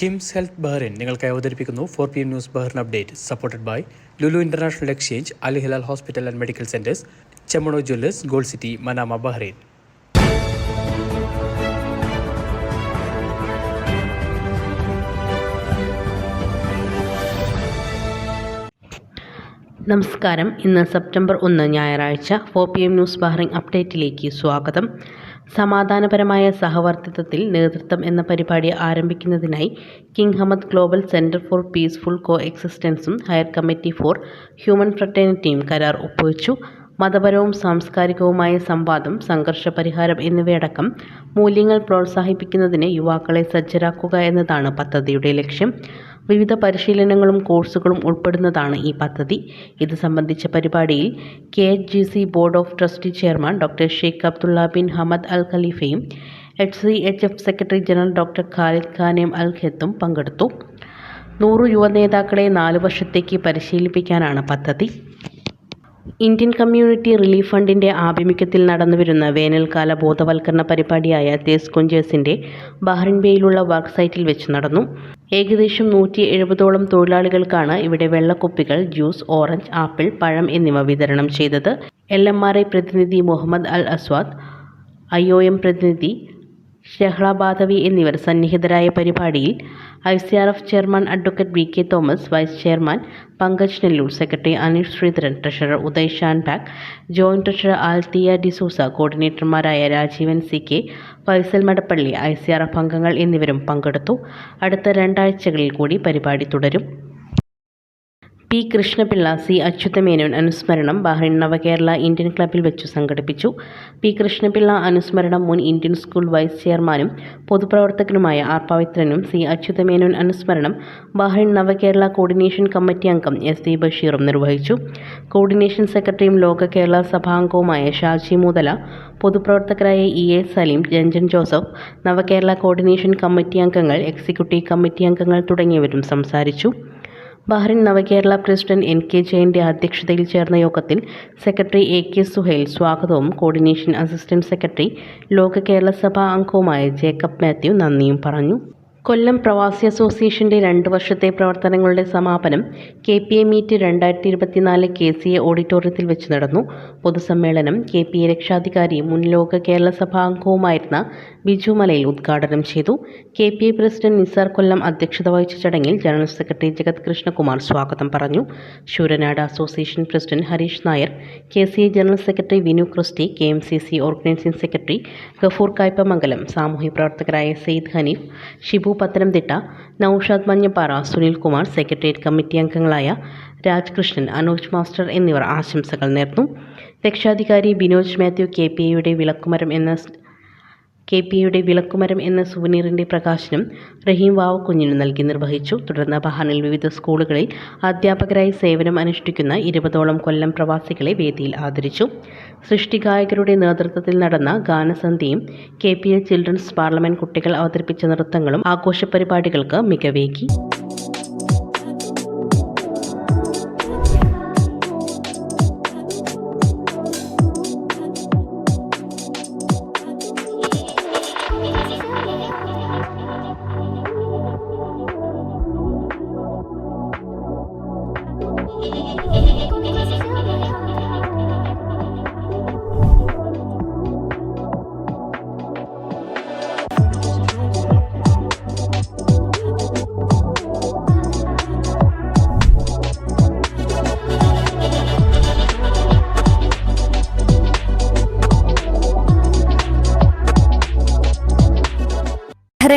KIMS health Bahrain നിങ്ങൾക്കായി അവതരിപ്പിക്കുന്നു four P M news Bahrain update supported by Lulu international exchange Al Hilal hospital and medical centres Chemmanur jewellers gold city Manama Bahrain നമസ്കാരം. ഇന്ന് September ഒന്ന് ഞായറാഴ്ച four P M news Bahrain അപ്ഡേറ്റിലേക്ക് സ്വാഗതം. സമാധാനപരമായ സഹവർത്തിത്വത്തിൽ നേതൃത്വം എന്ന പരിപാടി ആരംഭിക്കുന്നതിനായി king Hamad global centre for peaceful കോ എക്സിസ്റ്റൻസും ഹയർ കമ്മിറ്റി ഫോർ ഹ്യൂമൻ ഫ്രട്ടേണിറ്റിയും കരാർ ഒപ്പുവെച്ചു. മതപരവും സാംസ്കാരികവുമായ സംവാദം സംഘർഷ പരിഹാരം എന്നിവയടക്കം മൂല്യങ്ങൾ പ്രോത്സാഹിപ്പിക്കുന്നതിന് യുവാക്കളെ സജ്ജരാക്കുക എന്നതാണ് പദ്ധതിയുടെ ലക്ഷ്യം. വിവിധ പരിശീലനങ്ങളും കോഴ്സുകളും ഉൾപ്പെടുന്നതാണ് ഈ പദ്ധതി. ഇത് സംബന്ധിച്ച പരിപാടിയിൽ K board of trustee chairman doctor Sheikh Abdullah bin Hamad Al ഖലീഫയും H C H F secretary general doctor Khalid Ghanem Al ഖെത്തും പങ്കെടുത്തു. നൂറ് യുവനേതാക്കളെ നാല് വർഷത്തേക്ക് പരിശീലിപ്പിക്കാനാണ് പദ്ധതി. ഇന്ത്യൻ കമ്മ്യൂണിറ്റി റിലീഫ് ഫണ്ടിന്റെ ആഭിമുഖ്യത്തിൽ നടന്നുവരുന്ന വേനൽക്കാല ബോധവൽക്കരണ പരിപാടിയായ തേസ് കൊഞ്ചേഴ്സിന്റെ ബഹ്റിൻ ബേയിലുള്ള വർക്ക് സൈറ്റിൽ വെച്ച് നടന്നു. ഏകദേശം നൂറ്റി എഴുപതോളം തൊഴിലാളികൾക്കാണ് ഇവിടെ വെള്ളക്കുപ്പികൾ ജ്യൂസ് ഓറഞ്ച് ആപ്പിൾ പഴം എന്നിവ വിതരണം ചെയ്തത്. എൽ പ്രതിനിധി മുഹമ്മദ് അൽ അസ്വാദ് ഐ പ്രതിനിധി ഷെഹ്ള ബാധവി എന്നിവർ സന്നിഹിതരായ പരിപാടിയിൽ I C R F chairman advocate V K Thomas vice chairman Pankaj Nellur secretary Aneesh Sreedharan treasurer Uday Shanbhag joint treasurer Althea D'Souza കോർഡിനേറ്റർമാരായ Rajeevan C K Faisal Madappally I C R F അംഗങ്ങൾ എന്നിവരും പങ്കെടുത്തു. അടുത്ത രണ്ടാഴ്ചകളിൽ കൂടി പരിപാടി തുടരും. P Krishnapillai C Achutha Menon അനുസ്മരണം Bahrain നവകേരള Indian ക്ലബ്ബിൽ വെച്ചു സംഘടിപ്പിച്ചു. പി കൃഷ്ണപിള്ള അനുസ്മരണം മുൻ ഇന്ത്യൻ സ്കൂൾ വൈസ് ചെയർമാനും പൊതുപ്രവർത്തകനുമായ ആർ പവിത്രനും സി അച്യുതമേനോൻ അനുസ്മരണം ബഹ്റിൻ നവകേരള കോർഡിനേഷൻ കമ്മിറ്റി അംഗം എസ് ഡി ബഷീറും നിർവഹിച്ചു. കോർഡിനേഷൻ സെക്രട്ടറിയും ലോക കേരള സഭാംഗവുമായ Shaji Muthala പൊതുപ്രവർത്തകരായ E A Saleem Ranjan Joseph Navakerala coordination committee അംഗങ്ങൾ എക്സിക്യൂട്ടീവ് കമ്മിറ്റി അംഗങ്ങൾ തുടങ്ങിയവരും സംസാരിച്ചു. Bahrain Navakerala president N K ജയന്റെ അധ്യക്ഷതയിൽ ചേർന്ന യോഗത്തിൽ സെക്രട്ടറി എ കെ സുഹൈൽ സ്വാഗതവും കോർഡിനേഷൻ അസിസ്റ്റന്റ് സെക്രട്ടറി ലോക കേരള സഭാ അംഗവുമായ ജേക്കബ് മാത്യു നന്ദിയും പറഞ്ഞു കൊല്ലം പ്രവാസി അസോസിയേഷന്റെ രണ്ട് വർഷത്തെ പ്രവർത്തനങ്ങളുടെ സമാപനം കെ പി എ മീറ്റ് രണ്ടായിരത്തി ഇരുപത്തിനാല് കെ സി എ ഓഡിറ്റോറിയത്തിൽ വെച്ച് നടന്നു. പൊതുസമ്മേളനം കെ പി എ രക്ഷാധികാരി മുൻ ലോക കേരള സഭാ അംഗവുമായിരുന്ന ബിജു മലയിൽ ഉദ്ഘാടനം ചെയ്തു. K P A president Nisar Kollam അധ്യക്ഷത വഹിച്ച ചടങ്ങിൽ ജനറൽ സെക്രട്ടറി ജഗത് കൃഷ്ണകുമാർ സ്വാഗതം പറഞ്ഞു. Sooranad association president Harish Nair K C A general secretary Vinu Christy K M C C organising secretary Gafoor Kaipamangalam സാമൂഹ്യ പ്രവർത്തകരായ സെയ്ദ് ഹനീഫ് ഷിബു പത്തനംതിട്ട നൌഷാദ് മഞ്ഞപ്പാറ സുനിൽകുമാർ സെക്രട്ടേറിയറ്റ് കമ്മിറ്റി അംഗങ്ങളായ രാജ്കൃഷ്ണൻ അനോജ് മാസ്റ്റർ എന്നിവർ ആശംസകൾ നേർന്നു. രക്ഷാധികാരി ബിനോജ് മാത്യു കെ പി എയുടെ വിളക്കുമരം എന്ന കെ പി എയുടെ വിളക്കുമരം എന്ന സുവനീറിന്റെ പ്രകാശനം റഹീം വാവ് കുഞ്ഞിന് നൽകി നിർവഹിച്ചു. തുടർന്ന് ബഹാനിൽ വിവിധ സ്കൂളുകളിൽ അധ്യാപകരായി സേവനം അനുഷ്ഠിക്കുന്ന ഇരുപതോളം കൊല്ലം പ്രവാസികളെ വേദിയിൽ ആദരിച്ചു. സൃഷ്ടിഗായകരുടെ നേതൃത്വത്തിൽ നടന്ന ഗാനസന്ധ്യയും K P A children's parliament കുട്ടികൾ അവതരിപ്പിച്ച നൃത്തങ്ങളും ആഘോഷ പരിപാടികൾക്ക് മികവേകി.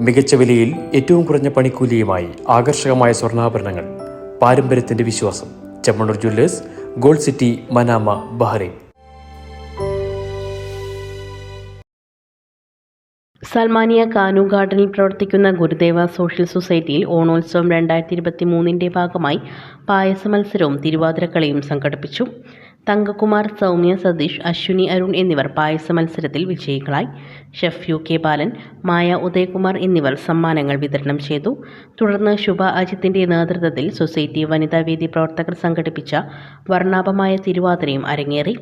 മികച്ച വിലയിൽ ഏറ്റവും കുറഞ്ഞ പണിക്കൂലിയുമായി ആകർഷകമായ സ്വർണാഭരണങ്ങൾ. പാരമ്പര്യത്തിന്റെ വിശ്വാസം. Chemmanur jewellers gold city Manama Bahrain. Salmaniya Kanoo ഗാർഡനിൽ പ്രവർത്തിക്കുന്ന ഗുരുദേവ സോഷ്യൽ സൊസൈറ്റിയിൽ ഓണോത്സവം രണ്ടായിരത്തി ഇരുപത്തി മൂന്നിന്റെ ഭാഗമായി പായസ മത്സരവും തിരുവാതിരക്കളിയും സംഘടിപ്പിച്ചു. തങ്കകുമാർ സൗമ്യ സതീഷ് അശ്വിനി അരുൺ എന്നിവർ പായസ മത്സരത്തിൽ വിജയികളായി. Chef U K Balan Maya Udayakumar എന്നിവർ സമ്മാനങ്ങൾ വിതരണം ചെയ്തു. തുടർന്ന് ശുഭ അജിത്തിന്റെ നേതൃത്വത്തിൽ സൊസൈറ്റി വനിതാവേദി പ്രവർത്തകർ സംഘടിപ്പിച്ച വർണാഭമായ തിരുവാതിരയും അരങ്ങേറി.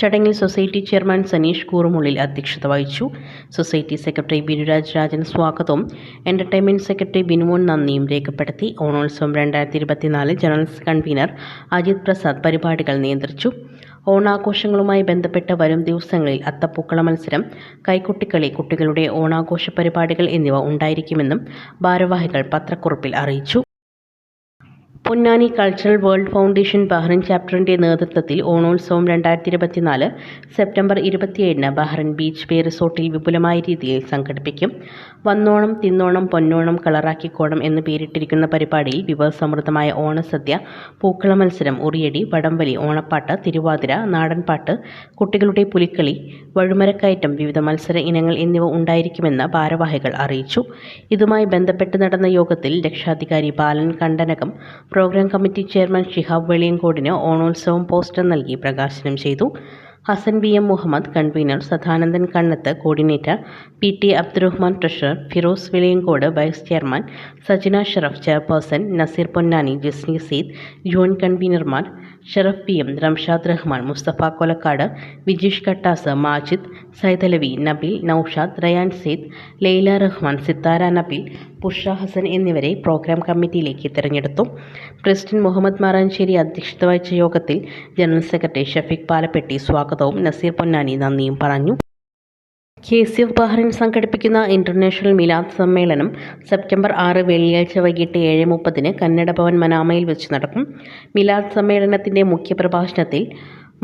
ചടങ്ങിൽ സൊസൈറ്റി ചെയർമാൻ സനീഷ് കൂറുമുള്ളിൽ അധ്യക്ഷത വഹിച്ചു. സൊസൈറ്റി സെക്രട്ടറി ബിനുരാജ് രാജൻ സ്വാഗതവും. എന്റർടൈൻമെന്റ് സെക്രട്ടറി ബിനുമോൻ നന്ദിയും രേഖപ്പെടുത്തി. ഓണോത്സവം രണ്ടായിരത്തി ഇരുപത്തിനാല് ജനറൽസ് കൺവീനർ അജിത് പ്രസാദ് പരിപാടികൾ നിയന്ത്രിച്ചു. ഓണാഘോഷങ്ങളുമായി ബന്ധപ്പെട്ട വരും ദിവസങ്ങളിൽ അത്തപ്പൂക്കള മത്സരം കൈക്കുട്ടിക്കളി കുട്ടികളുടെ ഓണാഘോഷ പരിപാടികൾ എന്നിവ ഉണ്ടായിരിക്കുമെന്നും ഭാരവാഹികൾ പത്രക്കുറിപ്പിൽ അറിയിച്ചു. Ponnani cultural world foundation Bahrain ചാപ്റ്ററിന്റെ നേതൃത്വത്തിൽ ഓണോത്സവം രണ്ടായിരത്തി ഇരുപത്തിനാല് സെപ്റ്റംബർ ഇരുപത്തിയേഴിന് ബഹ്റിൻ ബീച്ച് ബേ റിസോർട്ടിൽ വിപുലമായ രീതിയിൽ സംഘടിപ്പിക്കും. വന്നോണം തിന്നോണം പൊന്നോണം കളറാക്കിക്കോണം എന്ന് പേരിട്ടിരിക്കുന്ന പരിപാടിയിൽ വിഭവസമൃദ്ധമായ ഓണസദ്യ പൂക്കള മത്സരം ഉറിയടി വടംവലി ഓണപ്പാട്ട് തിരുവാതിര നാടൻപാട്ട് കുട്ടികളുടെ പുലിക്കളി വഴുമരക്കയറ്റം വിവിധ മത്സര ഇനങ്ങൾ എന്നിവ ഉണ്ടായിരിക്കുമെന്ന് ഭാരവാഹികൾ അറിയിച്ചു. ഇതുമായി ബന്ധപ്പെട്ട് നടന്ന യോഗത്തിൽ രക്ഷാധികാരി Balan Kandanakam programme committee chairman Shihab വെളിയങ്കോടിന് ഓണോത്സവം poster നൽകി പ്രകാശനം ചെയ്തു. Hasan B M Muhammad convener Sadanandan Kannath coordinator P T Abdurahman treasurer Firoz Veliyancode vice chairman Sajina Sharaf chairperson Nazeer Ponnani Jasni Seed joint കൺവീനർമാർ Sharaf P M Ramshad Rahman Mustafa Kolakkad Vijeesh Kattas Majid Saithalavi Nabil Naushad Rayan Syed Laila Rahman Sithara Nabil Pusha Hasan എന്നിവരെ programme കമ്മിറ്റിയിലേക്ക് തിരഞ്ഞെടുത്തു. President Muhammad Maranchery അധ്യക്ഷത വഹിച്ച യോഗത്തിൽ general secretary Shafeeq Palappetty സ്വാഗതവും നസീർ പൊന്നാനി നന്ദിയും പറഞ്ഞു. കെ സി എഫ് ബഹ്റിൻ സംഘടിപ്പിക്കുന്ന international Milad സമ്മേളനം സെപ്റ്റംബർ ആറ് വെള്ളിയാഴ്ച വൈകിട്ട് ഏഴ് മുപ്പതിന് കന്നഡ ഭവൻ മനാമയിൽ വെച്ച് നടക്കും. മിലാദ് സമ്മേളനത്തിന്റെ മുഖ്യപ്രഭാഷണത്തിൽ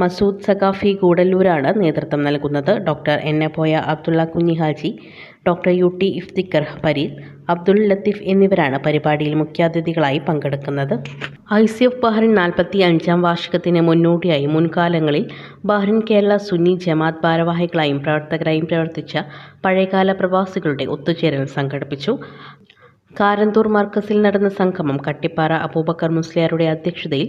മസൂദ് സഖാഫി ഗൂഡല്ലൂരാണ് നേതൃത്വം നൽകുന്നത്. Doctor N A Poya Abdulla Kunhihaji doctor U T Iftikhar Fareed Abdul Latheef എന്നിവരാണ് പരിപാടിയിൽ മുഖ്യാതിഥികളായി പങ്കെടുക്കുന്നത്. ഐ സി എഫ് ബഹ്റിൻ നാൽപ്പത്തി അഞ്ചാം വാർഷികത്തിന് മുന്നോടിയായി മുൻകാലങ്ങളിൽ ബഹ്റിൻ കേരള സുന്നി ജമാത്ത് ഭാരവാഹികളായും പ്രവർത്തകരായും പ്രവർത്തിച്ച പഴയകാല പ്രവാസികളുടെ ഒത്തുചേരൽ സംഘടിപ്പിച്ചു. കാരന്തൂർ മർക്കസിൽ നടന്ന സംഗമം കട്ടിപ്പാറ അബൂബക്കർ മുസ്ലിയാരുടെ അധ്യക്ഷതയിൽ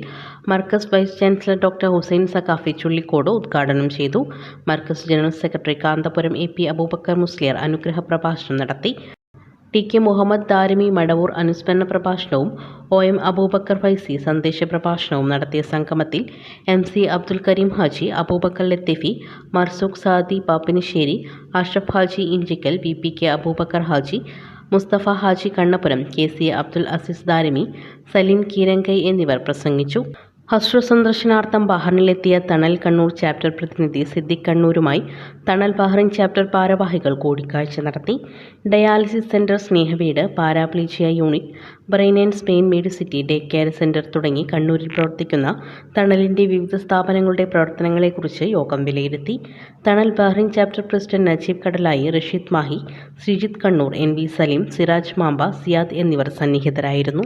Markaz vice chancellor doctor Hussain Saqafi Chullikode ഉദ്ഘാടനം ചെയ്തു. Markaz general secretary Kanthapuram A P Abubakar Musliyar അനുഗ്രഹ പ്രഭാഷണം നടത്തി. ടി കെ മുഹമ്മദ് ദാരിമി മടവൂർ അനുസ്മരണ പ്രഭാഷണവും ഒ എം അബൂബക്കർ ഫൈസി സന്ദേശ പ്രഭാഷണവും നടത്തിയ സംഗമത്തിൽ M C Abdul Kareem Haji Abubakar Latheefi Marzooq Sadi Pappinissery Ashraf Haji Inchikkal V P K Abubakar Haji Musthafa Haji Kannapuram K C Abdul Azeez Darimi Saleem Keerankai എന്നിവർ പ്രസംഗിച്ചു. ഹസ്ര സന്ദർശനാർത്ഥം ബഹ്റിനിലെത്തിയ തണൽ Kannur chapter പ്രതിനിധി സിദ്ദിഖ് കണ്ണൂരുമായി തണൽ Bahrain chapter ഭാരവാഹികൾ കൂടിക്കാഴ്ച നടത്തി. Dialysis centre Snehaveedu paraplegia unit brain and spine medicity day care centre തുടങ്ങി കണ്ണൂരിൽ പ്രവർത്തിക്കുന്ന തണലിന്റെ വിവിധ സ്ഥാപനങ്ങളുടെ പ്രവർത്തനങ്ങളെക്കുറിച്ച് യോഗം വിലയിരുത്തി. തണൽ Bahrain chapter president Najeeb Kadalayi Rasheed Mahe Sreejith Kannur N V Saleem Siraj Mamba Siyad എന്നിവർ സന്നിഹിതരായിരുന്നു.